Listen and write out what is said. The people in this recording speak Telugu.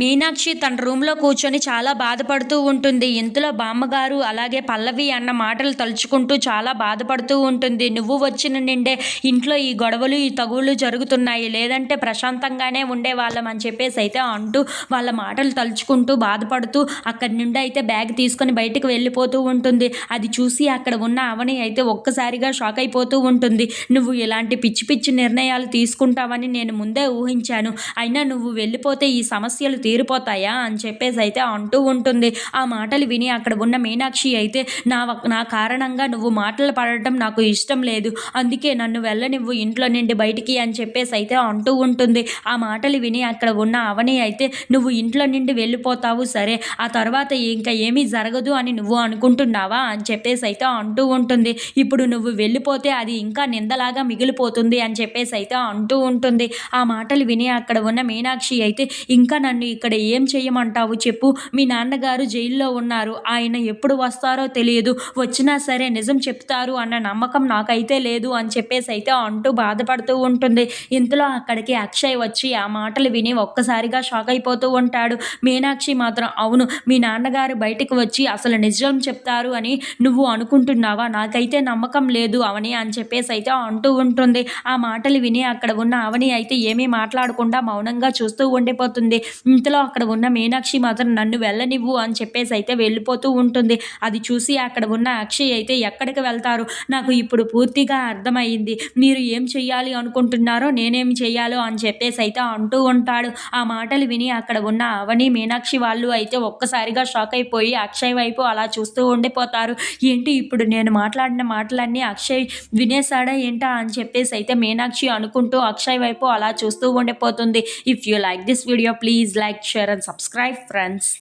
మీనాక్షి తన రూమ్లో కూర్చొని చాలా బాధపడుతూ ఉంటుంది. ఇంతలో బామ్మగారు అలాగే పల్లవి అన్న మాటలు తలుచుకుంటూ చాలా బాధపడుతూ ఉంటుంది. నువ్వు వచ్చిన నిండే ఇంట్లో ఈ గొడవలు ఈ తగువులు జరుగుతున్నాయి. లేదంటే ప్రశాంతంగానే ఉండేవాళ్ళం అని చెప్పేసి అయితే అంటూ వాళ్ళ మాటలు తలుచుకుంటూ బాధపడుతూ అక్కడి నుండి అయితే బ్యాగ్ తీసుకొని బయటకు వెళ్ళిపోతూ ఉంటుంది. అది చూసి అక్కడ ఉన్న అవని అయితే ఒక్కసారిగా షాక్ అయిపోతూ ఉంటుంది. నువ్వు ఇలాంటి పిచ్చి పిచ్చి నిర్ణయాలు తీసుకుంటావని నేను ముందే ఊహించాను. అయినా నువ్వు వెళ్ళిపోతే ఈ సమస్యలు తీరిపోతాయా అని చెప్పేసి అయితే అంటూ ఉంటుంది. ఆ మాటలు విని అక్కడ ఉన్న మీనాక్షి అయితే నా వ- నా కారణంగా నువ్వు మాటలు పడటం నాకు ఇష్టం లేదు. అందుకే నన్ను వెళ్ళనివ్వు ఇంట్లో నుండి బయటికి అని చెప్పేసి అయితే అంటూ ఉంటుంది. ఆ మాటలు విని అక్కడ ఉన్న అవని అయితే నువ్వు ఇంట్లో నుండి వెళ్ళిపోతావు సరే. ఆ తర్వాత ఇంకా ఏమీ జరగదు అని నువ్వు అనుకుంటున్నావా? అని చెప్పేసి అయితే అంటూ ఉంటుంది. ఇప్పుడు నువ్వు వెళ్ళిపోతే అది ఇంకా నిందలాగా మిగిలిపోతుంది అని చెప్పేసి అయితే అంటూ ఉంటుంది. ఆ మాటలు విని అక్కడ ఉన్న మీనాక్షి అయితే ఇంకా నన్ను ఇక్కడ ఏం చేయమంటావు చెప్పు. మీ నాన్నగారు జైల్లో ఉన్నారు. ఆయన ఎప్పుడు వస్తారో తెలియదు. వచ్చినా సరే నిజం చెప్తారు అన్న నమ్మకం నాకైతే లేదు అని చెప్పేసి అయితే అంటూ బాధపడుతూ ఉంటుంది. ఇంతలో అక్కడికి అక్షయ్ వచ్చి ఆ మాటలు విని ఒక్కసారిగా షాక్ అయిపోతూ ఉంటాడు. మీనాక్షి మాత్రం అవును మీ నాన్నగారు బయటకు వచ్చి అసలు నిజం చెప్తారు అని నువ్వు అనుకుంటున్నావా? నాకైతే నమ్మకం లేదు అవని అని చెప్పేసి అయితే అంటూ ఉంటుంది. ఆ మాటలు విని అక్కడ ఉన్న అవని అయితే ఏమీ మాట్లాడకుండా మౌనంగా చూస్తూ ఉండిపోతుంది. ఇంతలో అక్కడ ఉన్న మీనాక్షి మాత్రం నన్ను వెళ్ళనివ్వు అని చెప్పేసి అయితే వెళ్ళిపోతూ ఉంటుంది. అది చూసి అక్కడ ఉన్న అక్షయ్ అయితే ఎక్కడికి వెళ్తారు? నాకు ఇప్పుడు పూర్తిగా అర్థమైంది. మీరు ఏం చెయ్యాలి అనుకుంటున్నారో నేనేం చెయ్యాలో అని చెప్పేసి అయితే అంటూ ఉంటాడు. ఆ మాటలు విని అక్కడ ఉన్న అవని మీనాక్షి వాళ్ళు అయితే ఒక్కసారిగా షాక్ అయిపోయి అక్షయ్ వైపు అలా చూస్తూ ఉండిపోతారు. ఏంటి ఇప్పుడు నేను మాట్లాడిన మాటలన్నీ అక్షయ్ వినేశాడా ఏంటా? అని చెప్పేసి అయితే మీనాక్షి అనుకుంటూ అక్షయ్ వైపు అలా చూస్తూ ఉండిపోతుంది. If you like this video please like, share, and subscribe, friends.